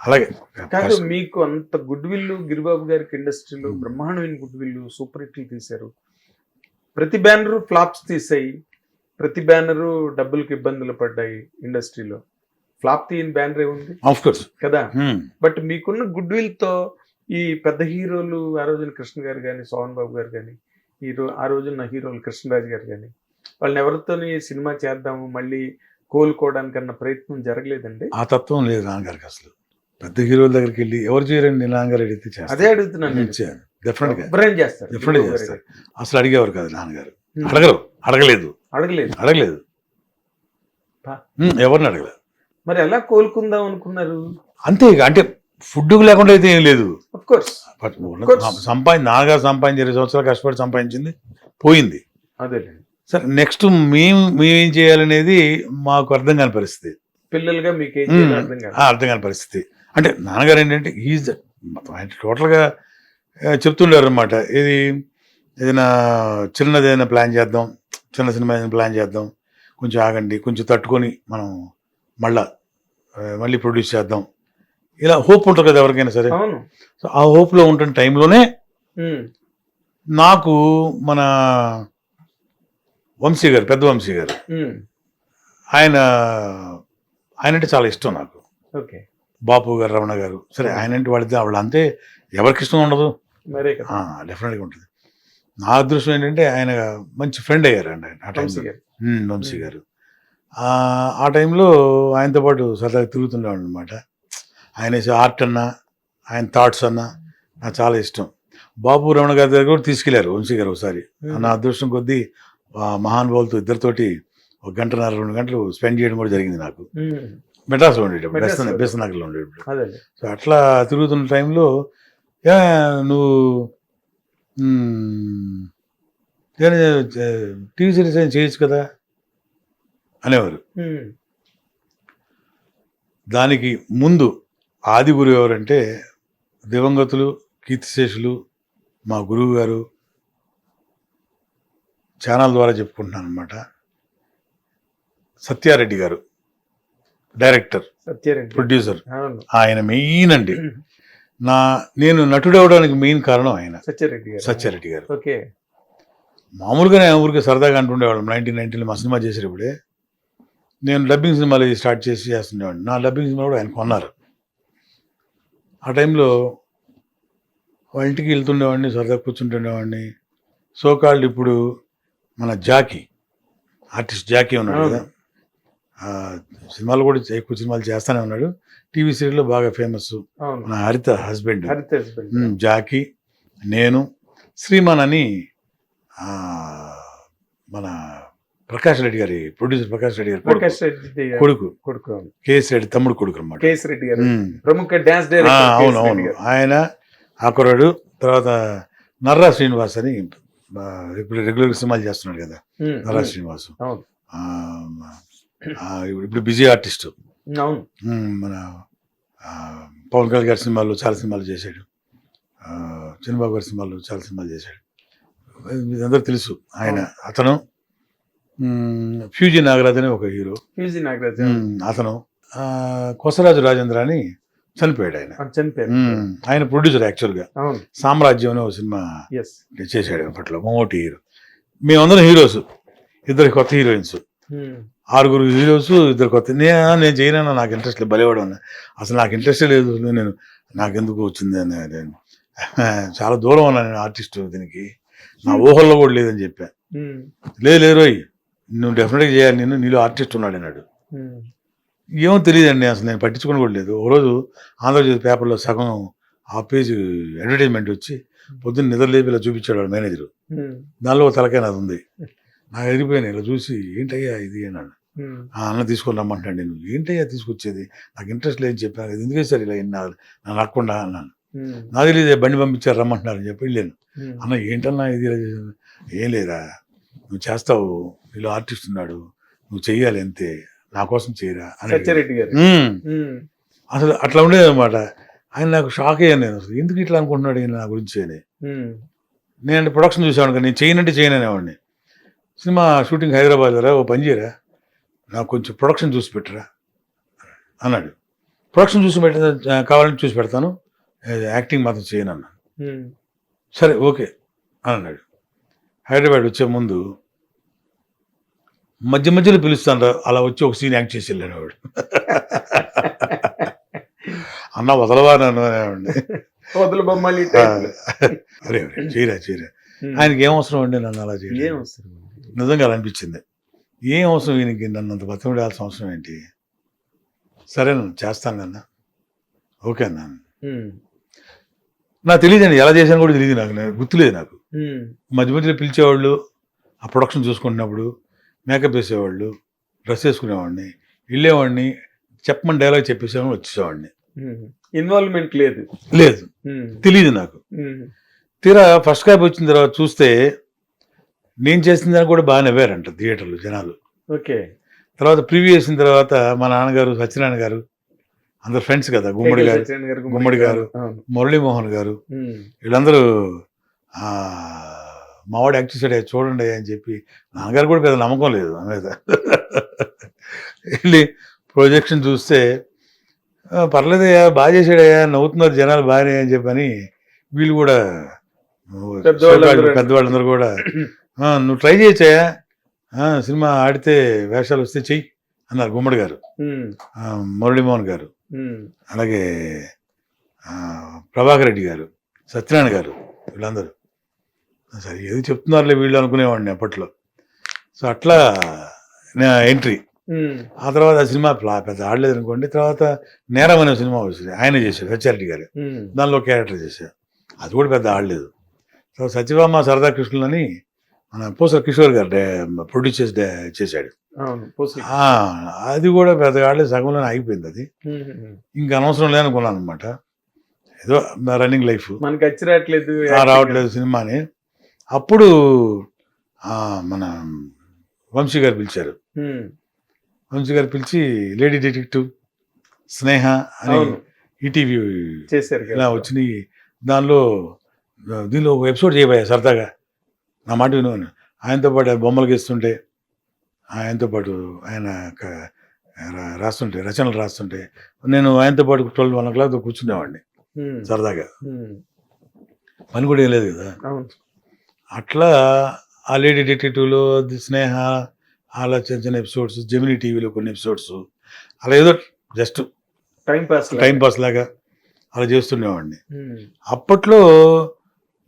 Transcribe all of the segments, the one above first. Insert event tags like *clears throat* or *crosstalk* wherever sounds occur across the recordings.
అలాగే. కాదు మీకు అంత గుడ్ విల్ గిరిబాబు గారికి ఇండస్ట్రీలో Hmm. బ్రహ్మాండమైన గుడ్ విల్ సూపర్ హిట్లు తీశారు. ప్రతి బ్యానరు ఫ్లాప్స్ తీసాయి ప్రతి బ్యానరు డబ్బులకు ఇబ్బందులు పడ్డాయి ఇండస్ట్రీలో. ఫ్లాప్ తీయని బ్యానర్ ఏముంది కోర్స్ కదా? బట్ మీకున్న గుడ్ విల్తో ఈ పెద్ద హీరోలు ఆ రోజున కృష్ణ గారు కానీ సోహన్ బాబు గారు కానీ ఈ రో ఆ రోజున్న హీరోలు కృష్ణరాజు గారు కానీ వాళ్ళని ఎవరితోని సినిమా చేద్దాము మళ్ళీ కోలుకోవడానికన్న ప్రయత్నం జరగలేదండి? ఆ తత్వం లేదు నాన్నగారికి అసలు. పెద్ద హీరోల దగ్గరికి వెళ్ళి ఎవరు చేయరండి నాన్నగారు అడిగితే అదే చేస్తారు అడుగుతున్నాను నేను. డెఫినెట్గా ఎవరైనా చేస్తారు? అసలు అడిగేవారు కాదు నాన్నగారు. అడగరు. అడగలేదు. అడగలేదు. అడగలేదు. ఉమ్, ఎవరిని అడగలేదు. మరి ఎలా కోలుకుందాం అనుకున్నారు? అంతే అంటే ఫుడ్ లేకుండా అయితే ఏం లేదు. సంపాదించి నాన్నగారు సంపాదించి ఇరవై సంవత్సరాలు కష్టపడి సంపాదించింది పోయింది. అదే సరే నెక్స్ట్ మేము మేమేం చేయాలనేది మాకు అర్థం కాని పరిస్థితి. పిల్లలుగా మీకు ఆ, అర్థం కాని పరిస్థితి. అంటే నాన్నగారు ఏంటంటే ఈజ్ మొత్తం ఆయన టోటల్గా ఆ, చెప్తుండారు అనమాట ఇది ఏదైనా చిన్నది ఏదైనా ప్లాన్ చేద్దాం చిన్న సినిమా ఏదైనా ప్లాన్ చేద్దాం కొంచెం ఆగండి కొంచెం తట్టుకొని మనం మళ్ళా మళ్ళీ ప్రొడ్యూస్ చేద్దాం. ఇలా హోప్ ఉంటుంది కదా ఎవరికైనా సరే. సో ఆ హోప్లో ఉంటున్న టైంలోనే నాకు మన వంశీ గారు పెద్ద వంశీ గారు ఆయన ఆయన అంటే చాలా ఇష్టం నాకు. ఓకే. బాపు గారు రమణ గారు. సరే ఆయన అంటే వాడితే వాళ్ళు అంతే ఎవరికి ఇష్టం ఉండదు. డెఫినెట్గా ఉంటుంది. నా అదృష్టం ఏంటంటే ఆయన మంచి ఫ్రెండ్ అయ్యారు అండి ఆ వంశీ టైంలో గారు. ఉమ్, వంశీ గారు. ఆ, టైంలో ఆయనతో పాటు సరదాగా తిరుగుతుండేవాడు అనమాట ఆయన ఆర్ట్ అన్నా ఆయన థాట్స్ అన్నా నాకు చాలా ఇష్టం. బాబు రమణ గారి దగ్గర కూడా తీసుకెళ్ళారు వంశీ గారు ఒకసారి. నా అదృష్టం కొద్దీ మహానుభావులతో ఇద్దరితోటి ఒక గంటన్నర రెండు గంటలు స్పెండ్ చేయడం కూడా జరిగింది నాకు. మెడ్రాస్లో ఉండేటప్పుడు. బెస్తన బెస్తనగర్లో ఉండేటప్పుడు. సో అట్లా తిరుగుతున్న టైంలో "ఏ, నువ్వు టీవీ సిరీస్ అయినా చేయొచ్చు కదా? అనేవారు. దానికి ముందు ఆది గురువు ఎవరంటే దివంగతులు కీర్తిశేషులు మా గురువు గారు ఛానల్ ద్వారా చెప్పుకుంటున్నాను అనమాట సత్యారెడ్డి గారు. Director producer. ఆయన మెయిన్ అండి. నా నేను నటుడవడానికి మెయిన్ కారణం ఆయన. సత్యారెడ్డి గారు. సత్యారెడ్డి గారు. ఓకే. మామూలుగానే ఊరికి సరదాగా అంటుండేవాళ్ళం. నైన్టీన్ నైన్టీన్లో మా సినిమా చేసేటప్పుడే. నేను డబ్బింగ్ సినిమాలు స్టార్ట్ చేసి చేస్తుండేవాడిని. నా డబ్బింగ్ సినిమా కూడా ఆయన కొన్నారు. ఆ టైంలో వాళ్ళ ఇంటికి వెళ్తుండేవాడిని సరదా కూర్చుంటుండేవాడిని. సోకాల్డ్ ఇప్పుడు మన జాకీ ఆర్టిస్ట్ జాకీ ఉన్నాడు కదా. సినిమాలు కూడా ఎక్కువ సినిమాలు చేస్తానే ఉన్నాడు. టీవీ సీరియల్లో బాగా ఫేమస్ మన హరిత హస్బెండ్ జాకీ నేను శ్రీమాన్ అని మన ప్రకాష్ రెడ్డి గారి ప్రొడ్యూసర్ ప్రకాష్ రెడ్డి గారి. ప్రకాష్ రెడ్డి కొడుకు. కొడుకు కేఎస్ రెడ్డి తమ్ముడు కొడుకు అనమాట కేఎస్ రెడ్డి గారు. ప్రముఖ డాన్స్ అవును డైరెక్టర్ అవును. ఆయన ఆకురాడు తర్వాత నర్రా శ్రీనివాస్ అని ఇప్పుడు రెగ్యులర్ సినిమాలు చేస్తున్నాడు కదా. నర్రా శ్రీనివాస్. ఇప్పుడు బిజీ ఆర్టిస్ట్. అవును. మన పవన్ కళ్యాణ్ గారి సినిమాలు చాలా సినిమాలు చేశాడు. చిన్నబాబు గారి సినిమాలు చాలా సినిమాలు చేశాడు. అందరూ తెలుసు. ఆయన అతను ఫ్యూజీ నాగరాజ్ అనే ఒక హీరో. ఫ్యూజీ నాగరాజ్ అతను కొసరాజు రాజేంద్ర అని చనిపోయాడు ఆయన. మ్, ఆయన ప్రొడ్యూసర్ యాక్చువల్గా. సామ్రాజ్యం అనే ఒక సినిమా చేశాడు అప్పట్లో. మమ్మూటి హీరో. మేమందరం హీరోస్. ఇద్దరు కొత్త హీరోయిన్స్. ఆరుగురు హీరోస్ ఇద్దరు కొత్త నే నేను చేయనన్నా నాకు ఇంట్రెస్ట్ లేదు బలేవాడు అసలు నాకు ఇంట్రెస్టే లేదు నేను నాకెందుకు వచ్చింది అని నేను *laughs* చాలా దూరం ఉన్నా నేను ఆర్టిస్ట్ దీనికి. నా ఊహల్లో కూడా లేదని చెప్పా. లేదు లేదు రోయ్. నువ్వు డెఫినెట్గా చేయాలి నేను నీలో ఆర్టిస్ట్ ఉన్నాడు అన్నాడు. ఏమో తెలియదండి అసలు నేను పట్టించుకుని కూడా లేదు. ఓ రోజు ఆంధ్రజ్యోతి పేపర్లో సగం ఆ పేజ్ అడ్వర్టైజ్మెంట్ వచ్చి పొద్దున్న నిద్ర లేపి ఇలా చూపించాడు మేనేజరు దానిలో తలకాయ నాది ఉంది. *laughs* నాకు ఎదిరిపోయాను ఇలా చూసి ఏంటయ్యా ఇది? అన్నాడు. ఆ అన్న తీసుకొని రమ్మంటాడు నేను ఏంటయ్యా తీసుకొచ్చేది? నాకు ఇంట్రెస్ట్ లేదని చెప్పాను ఎందుకే సార్ ఇలా నా నా నక్కకుండా అన్నాను నాకు తెలియదు బండి పంపించారు రమ్మంటున్నారు అని చెప్పి వెళ్ళాను. అన్న ఏంటన్నా ఇది? ఏం లేదా నువ్వు చేస్తావు. వీళ్ళు ఆర్టిస్ట్ ఉన్నాడు. నువ్వు చెయ్యాలి అంతే. నా కోసం చేయరా? అని. సత్యారెడ్డి గారు. అసలు అట్లా ఉండేది అనమాట ఆయన నాకు షాక్ అయ్యాను నేను అసలు. ఎందుకు ఇట్లా అనుకుంటున్నాడు ఈయన నా గురించి అని. నేను ప్రొడక్షన్ చూసేవాడు నేను చేయనంటే చేయను అనేవాడిని సినిమా షూటింగ్ హైదరాబాద్ రా ఓ పని చేయరా? నాకు కొంచెం ప్రొడక్షన్ చూసి పెట్టరా? అన్నాడు. ప్రొడక్షన్ చూసి పెట్ట కావాలంటే చూసి పెడతాను. యాక్టింగ్ మాత్రం చేయను అన్నాను. సరే ఓకే అని అన్నాడు. హైదరాబాద్ వచ్చే ముందు మధ్య మధ్యలో పిలుస్తాను రా, అలా వచ్చి ఒక సీన్ యాక్ట్ చేసి వెళ్ళాడు వాడు. *laughs* అన్న వదలవా నన్ను అనేవాడిని వదల బొమ్మలు. అరే చేయరా చేయరా. ఆయనకి ఏం అవసరం అండి నన్ను అలా ఏం చేయడం అవసరం? నిజంగా అలా అనిపించింది. ఏం అవసరం ఈయనకి? నన్ను అంత బతిమడాల్సిన అవసరం ఏంటి? సరే నన్ను చేస్తాను కన్న ఓకే అన్న. నాకు తెలియదండి ఎలా చేశాను కూడా తెలియదు నాకు. గుర్తులేదు నాకు. మధ్య మధ్యలో పిలిచేవాళ్ళు ఆ ప్రొడక్షన్ చూసుకుంటున్నప్పుడు మేకప్ వేసేవాళ్ళు డ్రెస్ వేసుకునేవాడిని వెళ్ళేవాడిని చెప్పమని డైలాగ్ చెప్పేసేవాడిని వచ్చేసేవాడిని. ఇన్వాల్వ్మెంట్ లేదు. లేదు. తెలియదు నాకు. తీరా ఫస్ట్ కాపీ వచ్చిన తర్వాత చూస్తే నేను చేసిన దానికి కూడా బాగా నవ్వారంట థియేటర్లు జనాలు ఓకే తర్వాత ప్రివ్యూ చేసిన తర్వాత మా నాన్నగారు సత్యనారాయణ గారు అందరు ఫ్రెండ్స్ కదా గుమ్మడి గారు గుమ్మడి గారు. మురళీమోహన్ గారు. వీళ్ళందరూ ఆ, మావాడు యాక్ట్ చేశాడే చూడండి అని చెప్పి నాన్నగారు కూడా పెద్ద నమ్మకం లేదు నా మీద వెళ్ళి ప్రొజెక్షన్ చూస్తే "ఆ, పర్లేదయ్యా బాగా చేశాడయ్యా నవ్వుతున్నారు జనాలు బాగానే అని చెప్పని వీళ్ళు కూడా పెద్దవాళ్ళందరూ. కూడా "ఆ, *clears throat* నువ్వు ట్రై చేయొచ్చాయా "ఆ, సినిమా ఆడితే వేషాలు వస్తే చెయ్యి అన్నారు గుమ్మడి గారు. మురళీమోహన్ గారు. అలాగే ప్రభాకర్ రెడ్డి గారు సత్యనారాయణ గారు వీళ్ళందరూ. సరే ఏది చెప్తున్నారులే వీళ్ళు అనుకునేవాడిని అప్పట్లో. సో అట్లా నా ఎంట్రీ. ఆ తర్వాత ఆ సినిమా పెద్ద ఆడలేదు అనుకోండి తర్వాత నేరం అనే సినిమా వచ్చింది ఆయన చేశారు సత్యారెడ్డి గారు. దానిలో క్యారెక్టర్ చేశారు అది కూడా పెద్ద ఆడలేదు. సో సత్యభామ సరదా కృష్ణులు అని మన పూసల కిషోర్ గారు ప్రొడ్యూస్ చేసి డే- చేశాడు. అది కూడా పెద్దగా ఆడలేదు సగంలోనే ఆగిపోయింది అది. ఇంకా అనవసరం లేదనుకున్నాను అనమాట ఏదో రన్నింగ్ లైఫ్ మనకి వచ్చి రావట్లేదు. రావట్లేదు సినిమాని. అప్పుడు మన వంశీ గారు పిలిచారు. వంశీ గారు పిలిచి లేడీ డిటెక్టివ్ స్నేహ అని ఈటీవీ చేశారు ఇలా వచ్చినాయి. దానిలో దీనిలో ఒక ఎపిసోడ్ చేయబోయా సరదాగా. నా మాట విను. ఆయనతో పాటు బొమ్మలు గీస్తుంటే ఆయనతో పాటు ఆయన రాస్తుంటే రచనలు రాస్తుంటే నేను ఆయనతో పాటు ట్వెల్వ్ వన్ ఓ క్లాక్ కూర్చునేవాడిని. సరదాగా. పని కూడా ఏం లేదు కదా అట్లా ఆ లేడీ డిటెక్టివ్లో స్నేహ అలా చిన్న చిన్న ఎపిసోడ్స్ జెమినీ టీవీలో కొన్ని ఎపిసోడ్స్ అలా ఏదో just time pass time pass లాగా అలా చేస్తుండేవాడిని. అప్పట్లో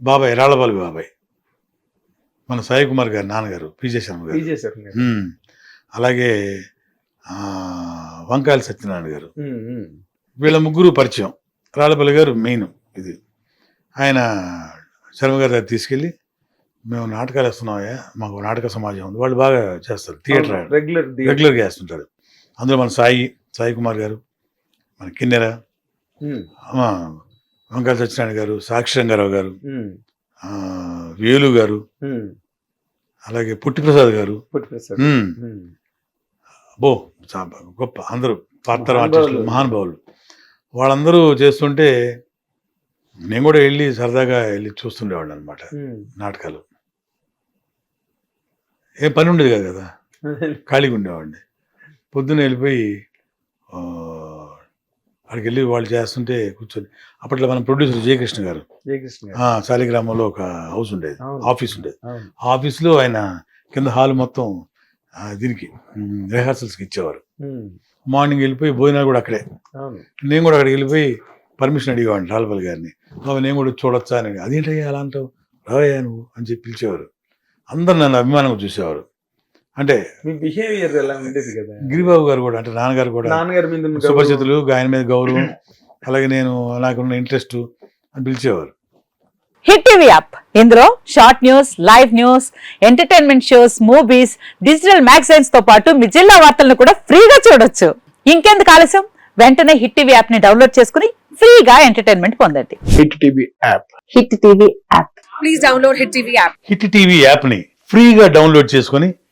బాబాయ్ రాళ్ళబాలి బాబాయ్ మన సాయి కుమార్ గారు నాన్నగారు పీజే శర్మ గారు. అలాగే వంకాయల సత్యనారాయణ గారు. వీళ్ళ ముగ్గురు పరిచయం. రాళ్ళపల్లి గారు మెయిన్ ఇది. ఆయన శర్మ గారి దగ్గర తీసుకెళ్ళి మేము నాటకాలు వేస్తున్నామయ్యా మాకు నాటక సమాజం ఉంది. వాళ్ళు బాగా చేస్తారు థియేటర్ రెగ్యులర్ రెగ్యులర్గా వేస్తుంటారు. అందులో మన సాయి సాయి కుమార్ గారు మన కిన్నెర వంకాయల సత్యనారాయణ గారు సాక్షి రంగారావు గారు వేలు గారు. అలాగే పుట్టిప్రసాద్ గారు. బో చా- గొప్ప అందరూ పాత్ర. ఆర్టిస్టులు మహానుభావులు వాళ్ళందరూ చేస్తుంటే నేను కూడా వెళ్ళి సరదాగా వెళ్ళి చూస్తుండేవాళ్ళు అనమాట. నాటకాలు ఏం పని ఉండేది కాదు కదా *laughs* ఖాళీగా ఉండేవాడిని పొద్దున్న వెళ్ళిపోయి అక్కడికి వెళ్ళి వాళ్ళు చేస్తుంటే కూర్చొని అప్పట్లో మన ప్రొడ్యూసర్ జయకృష్ణ గారు. శాలిగ్రామంలో ఒక హౌస్ ఉండేది. ఆఫీస్ ఉండేది. ఆ ఆఫీస్లో ఆయన కింద హాల్ మొత్తం దీనికి రిహార్సల్స్కి ఇచ్చేవారు. మార్నింగ్ వెళ్ళిపోయి భోజనాలు కూడా అక్కడే. నేను కూడా అక్కడికి వెళ్ళిపోయి పర్మిషన్ అడిగేవాడిని రాళ్ళపల్లి గారిని. నేను కూడా చూడొచ్చా అని అదేంటయ్యా అలా అంటావు? రావయ్యా నువ్వు అని చెప్పి పిలిచేవారు. అందరు నన్ను అభిమానంగా చూసేవారు. అంటే మీ బిహేవియర్ ఎలా ఉండేది కదా? గిరిబాబు గారు కూడా అంటే నాన్నగారు కూడా నాన్నగారి మీద. సుపరిచితులు ఆయన మీద గౌరవం అలాగే నేను నాకున్న ఇంట్రెస్ట్ అని పిలిచేవారు. Hit TV app. ఇందులో short news live news entertainment shows movies digital మ్యాగజైన్స్తో పాటు మీ జిల్లా వార్తలను కూడా ఫ్రీగా చూడొచ్చు. ఇంకెందుకు ఆలస్యం? వెంటనే హిట్ టీవీ యాప్ని డౌన్లోడ్ చేసుకుని ఫ్రీగా ఎంటర్టైన్మెంట్ పొందండి. Hit TV app. Hit TV app. Please download Hit TV app. Hit TV యాప్ని ఫ్రీగా డౌన్లోడ్ చేసుకొని